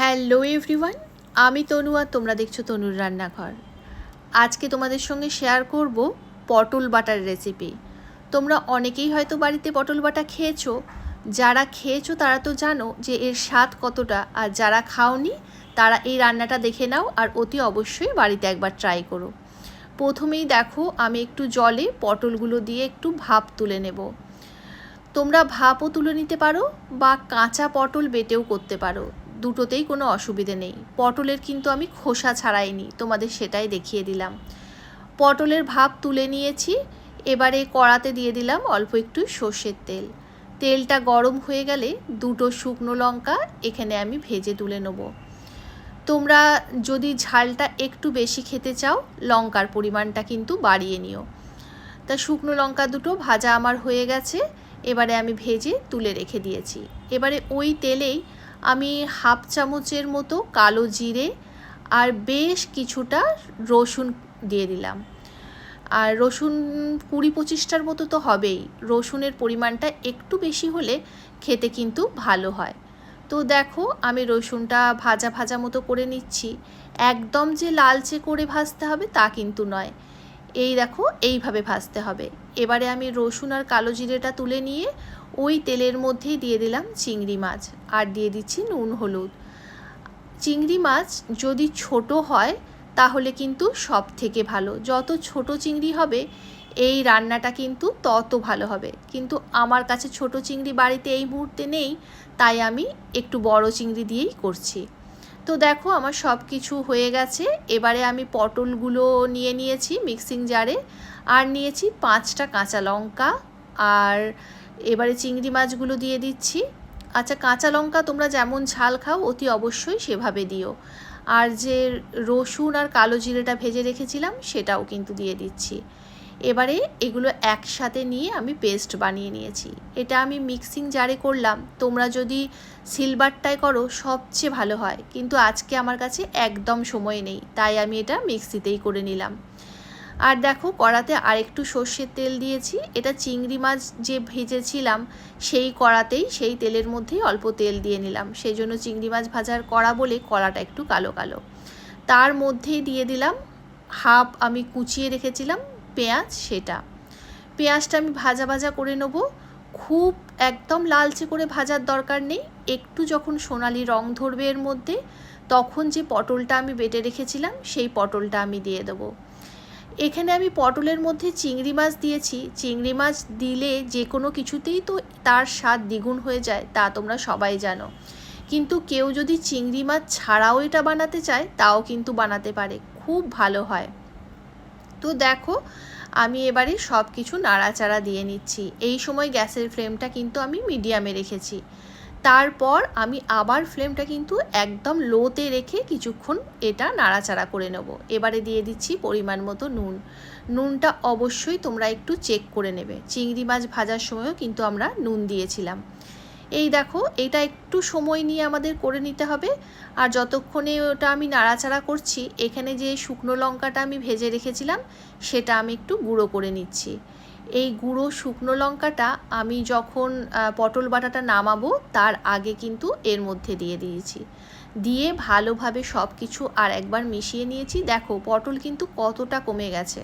Hello everyone, আমি তনু আর তোমরা দেখছ তনুর রান্নাঘর। আজকে তোমাদের সঙ্গে শেয়ার করব পটল বাটার রেসিপি। তোমরা অনেকেই হয়তো বাড়িতে পটল বাটা খেয়েছো। যারা খেয়েছো তারা তো জানো যে এর স্বাদ কতটা, আর যারা খাওনি তারা এই রান্নাটা দেখে নাও আর অতি অবশ্যই বাড়িতে একবার ট্রাই করো। প্রথমেই দেখো আমি একটু জলে পটলগুলো দিয়ে একটু ভাপ তুলে নেব। তোমরা ভাপও তুলে নিতে পারো বা কাঁচা পটল বেটেও করতে পারো। দুটোতেই কোনো অসুবিধে নেই। পটলের কিন্তু আমি খোসা ছাড়াইনি, তোমাদের সেটাই দেখিয়ে দিলাম। পটলের ভাপ তুলে নিয়েছি, এবারে কড়াতে দিয়ে দিলাম অল্প একটু সর্ষের তেল। তেলটা গরম হয়ে গেলে দুটো শুকনো লঙ্কা এখানে আমি ভেজে তুলে নেব। তোমরা যদি ঝালটা একটু বেশি খেতে চাও, লঙ্কার পরিমাণটা কিন্তু বাড়িয়ে নিও। তা শুকনো লঙ্কা দুটো ভাজা আমার হয়ে গেছে, এবারে আমি ভেজে তুলে রেখে দিয়েছি। এবারে ওই তেলেই আমি হাফ চামচের মতো কালো জিরে আর বেশ কিছুটা রসুন দিয়ে দিলাম। আর রসুন কুড়ি পঁচিশটার মতো তো হবেই। রসুনের পরিমাণটা একটু বেশি হলে খেতে কিন্তু ভালো হয়। তো দেখো, আমি রসুনটা ভাজা ভাজা মতো করে নিচ্ছি। একদম যে লালচে করে ভাজতে হবে তা কিন্তু নয়। এই দেখো, এইভাবে ভাজতে হবে। এবারে আমি রসুন আর কালো জিরেটা তুলে নিয়ে ওই তেলের মধ্যেই দিয়ে দিলাম চিংড়ি মাছ। আর দিয়ে দিচ্ছি নুন, হলুদ। চিংড়ি মাছ যদি ছোট হয়, তাহলে কিন্তু সব থেকে ভালো। যত ছোট চিংড়ি হবে, এই রান্নাটা কিন্তু তত ভালো হবে। কিন্তু আমার কাছে ছোট চিংড়ি বাড়িতে এই মুহূর্তে নেই, তাই আমি একটু বড় চিংড়ি দিয়েই করছি। তো দেখো, আমার সব কিছু হয়ে গেছে। এবারে আমি পটলগুলো নিয়ে নিয়েছি মিক্সিং জারে। আর নিয়েছি পাঁচটা কাঁচা লঙ্কা। আর এবারে চিংড়ি মাছগুলো দিয়ে দিচ্ছি। আচ্ছা কাঁচা লঙ্কা তোমরা যেমন ঝাল খাও, অতি অবশ্যই সেভাবে দিও। আর যে রসুন আর কালো জিরেটা ভেজে রেখেছিলাম, সেটাও কিন্তু দিয়ে দিচ্ছি। এবারে এগুলো একসাথে নিয়ে আমি পেস্ট বানিয়ে নিয়েছি। এটা আমি মিক্সিং জারে করলাম। তোমরা যদি সিলভারটায় করো, সবচেয়ে ভালো হয়। কিন্তু আজকে আমার কাছে একদম সময় নেই, তাই আমি এটা মিক্সিতেই করে নিলাম। আর দেখো কড়াতে আরেকটু সর্ষের তেল দিয়েছি। এটা চিংড়ি মাছ যে ভেজেছিলাম, সেই কড়াতেই, সেই তেলের মধ্যেই অল্প তেল দিয়ে নিলাম। সেই জন্য চিংড়ি মাছ ভাজার কড়া বলে কড়াটা একটু কালো কালো। তার মধ্যেই দিয়ে দিলাম হাফ আমি কুচিয়ে রেখেছিলাম পেঁয়াজ, সেটা। পেঁয়াজটা আমি ভাজা ভাজা করে নেব। খুব একদম লালচে করে ভাজার দরকার নেই। একটু যখন সোনালি রং ধরবে এর মধ্যে, তখন যে পটলটা আমি বেটে রেখেছিলাম, সেই পটলটা আমি দিয়ে দেবো। এখানে আমি পটলের মধ্যে চিংড়ি মাছ দিয়েছি। চিংড়ি মাছ দিলে যে কোনো কিছুতেই তো তার স্বাদ দ্বিগুণ হয়ে যায়, তা তোমরা সবাই জানো। কিন্তু কেউ যদি চিংড়ি মাছ ছাড়াও এটা বানাতে চায়, তাও কিন্তু বানাতে পারে। খুব ভালো হয়। তো দেখো, আমি এবারে সব কিছু নাড়াচাড়া দিয়ে নিচ্ছি। এই সময় গ্যাসের ফ্লেমটা কিন্তু আমি মিডিয়ামে রেখেছি। তারপর আমি আবার ফ্লেমটা কিন্তু একদম লোতে রেখে কিছুক্ষণ এটা নাড়াচাড়া করে নেব। এবারে দিয়ে দিচ্ছি পরিমাণ মতো নুন। নুনটা অবশ্যই তোমরা একটু চেক করে নেবে। চিংড়ি মাছ ভাজার সময়ও কিন্তু আমরা নুন দিয়েছিলাম। এই দেখো, এটা একটু সময় নিয়ে আমাদের করে নিতে হবে। আর যতক্ষণে ওটা আমি নাড়াচাড়া করছি, এখানে যে শুকনো লঙ্কাটা আমি ভেজে রেখেছিলাম, সেটা আমি একটু গুঁড়ো করে নিচ্ছি। এই গুঁড়ো শুকনো লঙ্কাটা আমি যখন পটল বাটাটা নামাবো, তার আগে কিন্তু এর মধ্যে দিয়ে দিয়েছি। দিয়ে ভালোভাবে সব কিছু আর একবার মিশিয়ে নিয়েছি। দেখো, পটল কিন্তু কতটা কমে গেছে।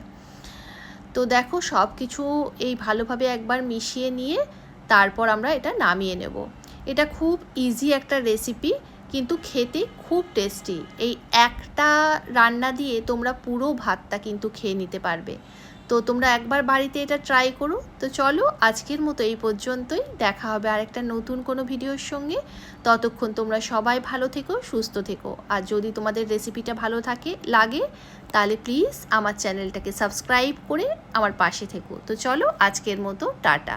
তো দেখো সব কিছু এই ভালোভাবে একবার মিশিয়ে নিয়ে তারপর আমরা এটা নামিয়ে নেব। এটা খুব ইজি একটা রেসিপি কিন্তু খেতে খুব টেস্টি এই একটা রান্না দিয়ে তোমরা পুরো ভাতটা কিন্তু খেয়ে নিতে পারবে। তো তোমরা একবার বাড়িতে এটা ট্রাই করো। তো চলো আজকের মতো এই পর্যন্তই। দেখা হবে আর একটা নতুন কোনো ভিডিওর সঙ্গে। ততক্ষণ তোমরা সবাই ভালো থেকো, সুস্থ থেকো। আর যদি তোমাদের রেসিপিটা ভালো থাকে, লাগে, তাহলে প্লিজ আমার চ্যানেলটাকে সাবস্ক্রাইব করে আমার পাশে থেকো। তো চলো আজকের মতো, টাটা।